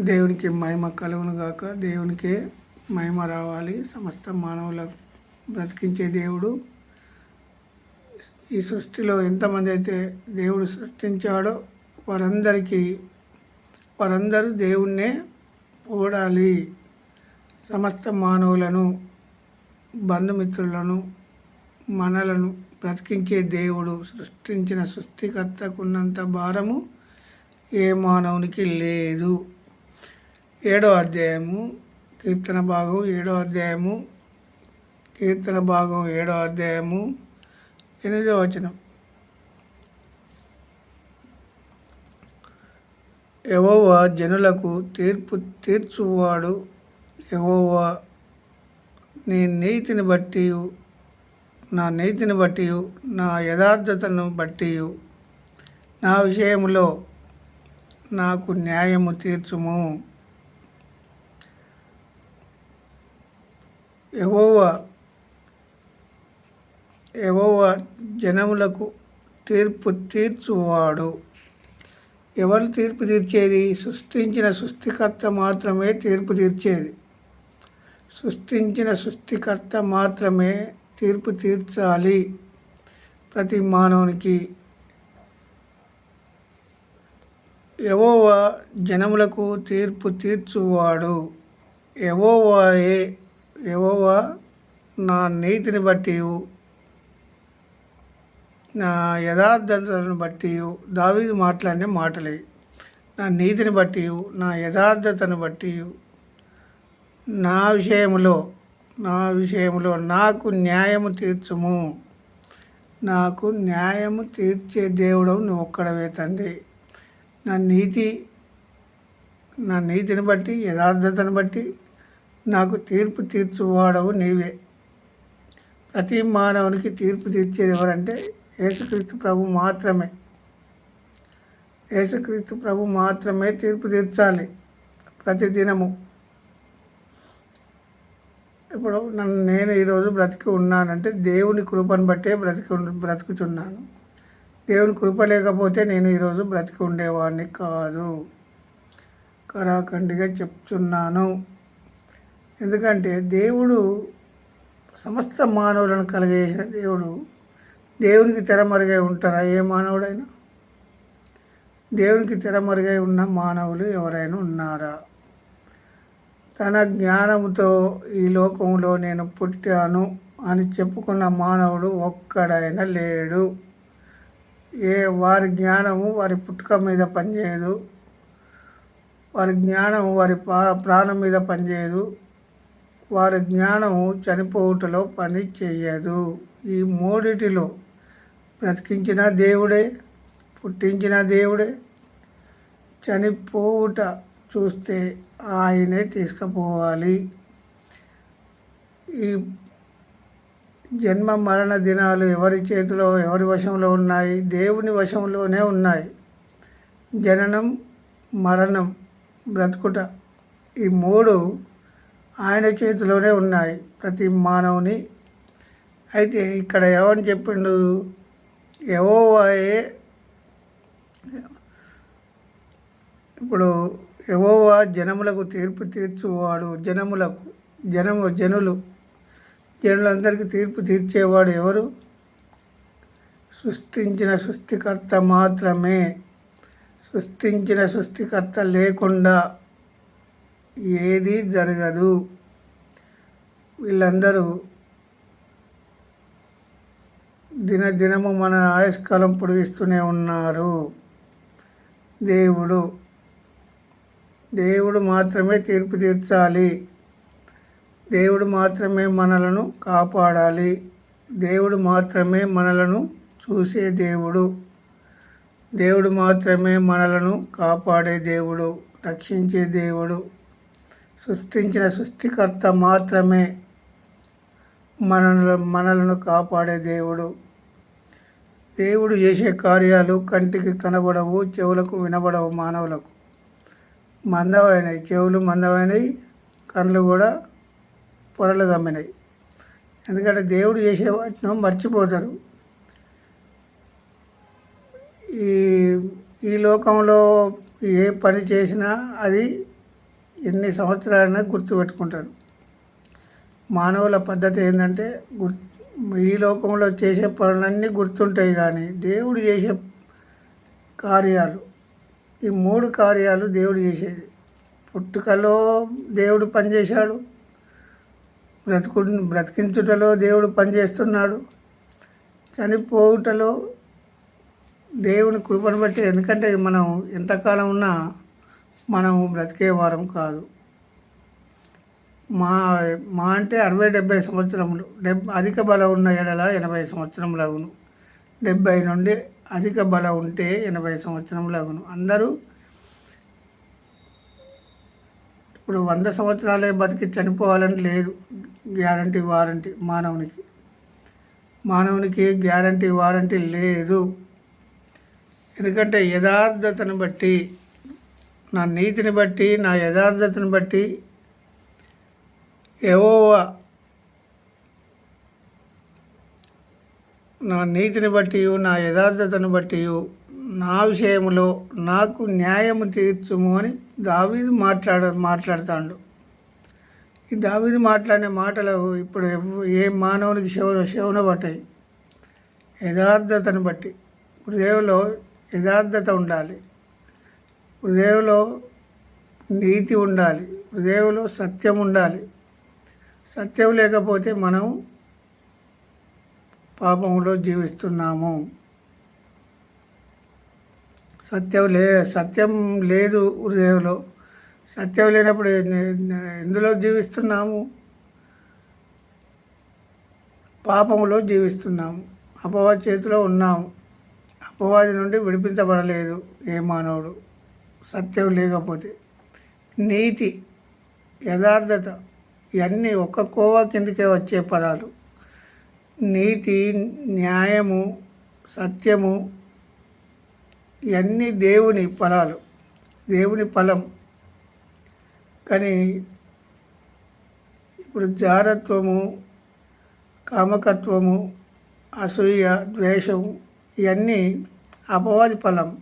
దేవునికి మహిమ కలుగునుగాక దేవునికే మహిమ రావాలి. సమస్త మానవులకు బ్రతికించే దేవుడు. ఈ సృష్టిలో ఎంతమంది అయితే దేవుడు సృష్టించాడో వారందరికీ వారందరూ దేవుణ్ణే పోడాలి సమస్త మానవులను బంధుమిత్రులను మనలను బ్రతికించే దేవుడు సృష్టించిన సృష్టికర్తకున్నంత భారము ఏ మానవునికి లేదు. ఏడో అధ్యాయము కీర్తన భాగం ఏడో అధ్యాయము కీర్తన భాగం ఏడో అధ్యాయము ఎనిమిదో వచనం. ఎవోవా జనులకు తీర్పు తీర్చువాడు ఎవోవా నీ నీతిని బట్టి నా నీతిని బట్టి నా యథార్థతను బట్టి నా విషయంలో నాకు న్యాయము తీర్చుము. యెహోవా యెహోవా జనములకు తీర్పు తీర్చువాడు. ఎవరు తీర్పు తీర్చేది? సృష్టించిన సృష్టికర్త మాత్రమే తీర్పు తీర్చేది. సృష్టించిన సృష్టికర్త మాత్రమే తీర్పు తీర్చాలి. ప్రతి మానవునికి ఎవోవా జనములకు తీర్పు తీర్చువాడు. ఎవోవాయే యెహోవా నా నీతిని బట్టి నా యథార్థతను బట్టి దావీదు మాట్లాడిన మాటలే. నా నీతిని బట్టి నా యథార్థతను బట్టి నా విషయంలో నా విషయంలో నాకు న్యాయము తీర్చుము. నాకు న్యాయము తీర్చే దేవుడవు నువ్వు ఒక్కడవే తండ్రి. నా నీతి నా నీతిని బట్టి యథార్థతను బట్టి నాకు తీర్పు తీర్చువాడవు నీవే. ప్రతి మానవునికి తీర్పు తీర్చేది ఎవరంటే యేసుక్రీస్తు ప్రభు మాత్రమే. యేసుక్రీస్తు ప్రభు మాత్రమే తీర్పు తీర్చాలి ప్రతిదినము. ఇప్పుడు నన్ను నేను ఈరోజు బ్రతికి ఉన్నానంటే దేవుని కృపను బట్టే బ్రతికి బ్రతుకుతున్నాను. దేవుని కృప లేకపోతే నేను ఈరోజు బ్రతికి ఉండేవాడిని కాదు. కరాఖండిగా చెప్తున్నాను. ఎందుకంటే దేవుడు సమస్త మానవులను కలిగేసిన దేవుడు. దేవునికి తెరమరుగై ఉంటారా ఏ మానవుడైనా? దేవునికి తెరమరుగై ఉన్న మానవులు ఎవరైనా ఉన్నారా? తన జ్ఞానముతో ఈ లోకంలో నేను పుట్టాను అని చెప్పుకున్న మానవుడు ఒక్కడైనా లేడు. ఏ వారి జ్ఞానము వారి పుట్టుక మీద పనిచేయదు. వారి జ్ఞానం వారి పా- ప్రాణం మీద పనిచేయదు. వారి జ్ఞానము చనిపోవుటలో పని చేయదు. ఈ మూడిటిలో బ్రతికించిన దేవుడే పుట్టించిన దేవుడే చనిపోవుట చూస్తే ఆయనే తీసుకుపోవాలి. ఈ జన్మ మరణ దినాలు ఎవరి చేతిలో ఎవరి వశంలో ఉన్నాయి? దేవుని వశంలోనే ఉన్నాయి. జననం మరణం బ్రతుకుట ఈ మూడు ఆయన చేతిలోనే ఉన్నాయి ప్రతి మానవుని. అయితే ఇక్కడ ఏమని చెప్పిండు? ఎవోవాయే ఇప్పుడు ఎవోవా జనములకు తీర్పు తీర్చువాడు జనములకు జనము జనులు జనులందరికీ తీర్పు తీర్చేవాడు ఎవరు? సృష్టించిన సృష్టికర్త మాత్రమే. సృష్టించిన సృష్టికర్త లేకుండా ఏది జరగదు. వీళ్ళందరూ దినదినము మన ఆయుష్కాలం పొడిగిస్తూనే ఉన్నారు. దేవుడు దేవుడు మాత్రమే తీర్పు తీర్చాలి. దేవుడు మాత్రమే మనలను కాపాడాలి. దేవుడు మాత్రమే మనలను చూసే దేవుడు. దేవుడు మాత్రమే మనలను కాపాడే దేవుడు రక్షించే దేవుడు. సృష్టించిన సృష్టికర్త మాత్రమే మనలను మనలను కాపాడే దేవుడు. దేవుడు చేసే కార్యాలు కంటికి కనబడవు చెవులకు వినబడవు మానవులకు. మందమైనవి చెవులు మందమైనవి కళ్ళు కూడా పొరలు గమ్మినాయి ఎందుకంటే దేవుడు చేసే వాటిని మర్చిపోతారు. ఈ ఈ లోకంలో ఏ పని చేసినా అది ఎన్ని సంవత్సరాలైనా గుర్తుపెట్టుకుంటారు. మానవుల పద్ధతి ఏంటంటే గుర్ ఈ లోకంలో చేసే పనులన్నీ గుర్తుంటాయి కానీ దేవుడు చేసే కార్యాలు ఈ మూడు కార్యాలు దేవుడు చేసేది. పుట్టుకలో దేవుడు పనిచేశాడు బ్రతుకు బ్రతికించుటలో దేవుడు పనిచేస్తున్నాడు చనిపోవుటలో దేవుని కృపను బట్టి. ఎందుకంటే మనం ఎంతకాలం ఉన్నా మనం బ్రతికే వారం కాదు. మా మా అంటే అరవై డెబ్బై సంవత్సరములు. డెబ్ అధిక బలం ఉన్న ఎడల ఎనభై సంవత్సరములగును. డెబ్బై నుండి అధిక బలం ఉంటే ఎనభై సంవత్సరములగును. అందరూ ఇప్పుడు వంద సంవత్సరాలే బతికి చనిపోవాలని లేదు. గ్యారంటీ వారంటీ మానవునికి. మానవునికి గ్యారంటీ వారంటీ లేదు. ఎందుకంటే యథార్థతను బట్టి నా నీతిని బట్టి నా యథార్థతను బట్టి ఎవోవా నా నీతిని బట్టి నా యథార్థతను బట్టి నా విషయంలో నాకు న్యాయము తీర్చుము అని దావీదు మాట్లాడ మాట్లాడుతాడు. ఈ దావీదు మాట్లాడిన మాటలు ఇప్పుడు ఏ మానవునికి శవ శివన పట్టాయి యథార్థతను బట్టి. హృదయంలో యథార్థత ఉండాలి. హృదయంలో నీతి ఉండాలి. హృదయంలో సత్యం ఉండాలి. సత్యం లేకపోతే మనం పాపంలో జీవిస్తున్నాము. సత్యం లే సత్యం లేదు హృదయంలో. సత్యం లేనప్పుడు ఎందులో జీవిస్తున్నాము? పాపంలో జీవిస్తున్నాము. అపవాది చేతిలో ఉన్నాము. అపవాది నుండి విడిపించబడలేదు ఏ మానవుడు. సత్యం లేకపోతే నీతి యథార్థత ఇవన్నీ ఒక్క కోవా కిందకే వచ్చే పదాలు. నీతి న్యాయము సత్యము ఇవన్నీ దేవుని ఫలాలు దేవుని ఫలం. కానీ ఇప్పుడు జారత్వము కామకత్వము అసూయ ద్వేషము ఇవన్నీ అపవాది ఫలం.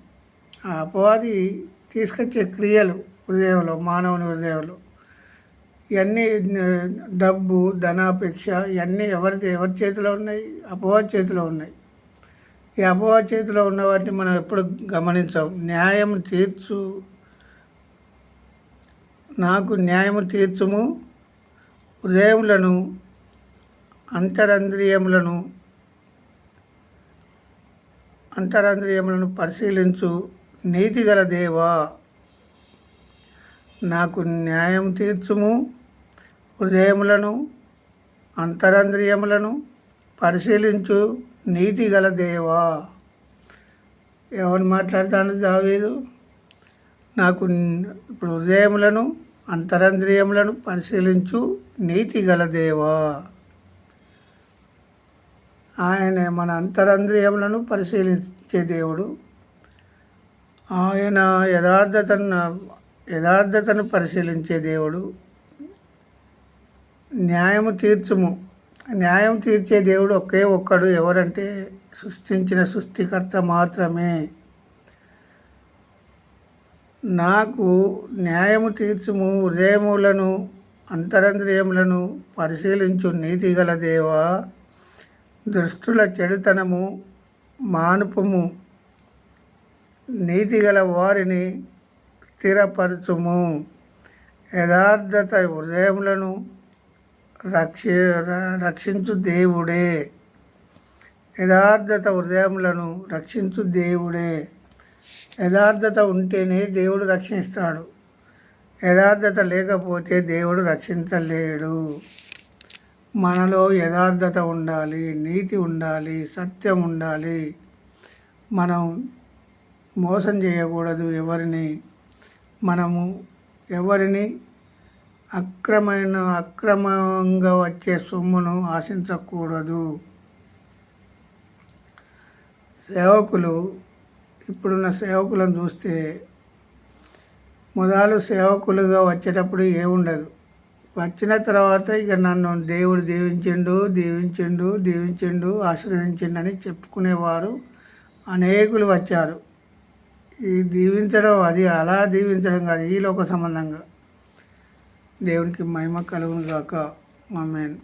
ఆ అపవాది తీసుకొచ్చే క్రియలు హృదయంలో మానవుని హృదయంలో. ఇవన్నీ డబ్బు ధనాపేక్ష ఇవన్నీ ఎవరి ఎవరి చేతిలో ఉన్నాయి? అపవాద చేతిలో ఉన్నాయి. ఈ అపవాద చేతిలో ఉన్న వాటిని మనం ఎప్పుడు గమనించాం. న్యాయం తీర్చు. నాకు న్యాయము తీర్చుము. హృదయములను అంతరంద్రియములను అంతరంద్రియములను పరిశీలించు. నీతిగల దేవా నాకు న్యాయం తీర్చుము. హృదయములను అంతరంద్రియములను పరిశీలించు నీతిగల దేవా. ఎవరు మాట్లాడతాను దావీదు? నాకు ఇప్పుడు హృదయములను అంతరంద్రియములను పరిశీలించు నీతిగల దేవా. ఆయన మన అంతరంద్రియములను పరిశీలించే దేవుడు. ఆయన యథార్థతను యథార్థతను పరిశీలించే దేవుడు. న్యాయము తీర్చుము. న్యాయం తీర్చే దేవుడు ఒకే ఒక్కడు ఎవరంటే సృష్టించిన సృష్టికర్త మాత్రమే. నాకు న్యాయము తీర్చుము హృదయములను అంతరంద్రియములను పరిశీలించు నీతిగల దేవా దుష్టుల చెడుతనము మానుపుము. నీతిగల వారిని స్థిరపరచుము. యథార్థత హృదయములను రక్ష రక్షించు దేవుడే. యథార్థత హృదయములను రక్షించు దేవుడే. యథార్థత ఉంటేనే దేవుడు రక్షిస్తాడు. యథార్థత లేకపోతే దేవుడు రక్షించలేడు. మనలో యథార్థత ఉండాలి నీతి ఉండాలి సత్యం ఉండాలి. మనం మోసం చేయకూడదు ఎవరిని. మనము ఎవరిని అక్రమైన అక్రమంగా వచ్చే సొమ్మును ఆశించకూడదు. సేవకులు ఇప్పుడున్న సేవకులను చూస్తే మొదలు సేవకులుగా వచ్చేటప్పుడు ఏముండదు వచ్చిన తర్వాత ఇక నన్ను దేవుడు దీవించిండు దీవించిండు దీవించిండు ఆశీర్వదించిండు అని చెప్పుకునేవారు అనేకులు వచ్చారు. ఈ దీవించడం అది అలా దీవించడం కాదు ఈ లోక సంబంధంగా. దేవునికి మహిమ కలుగును గాక. ఆమెన్.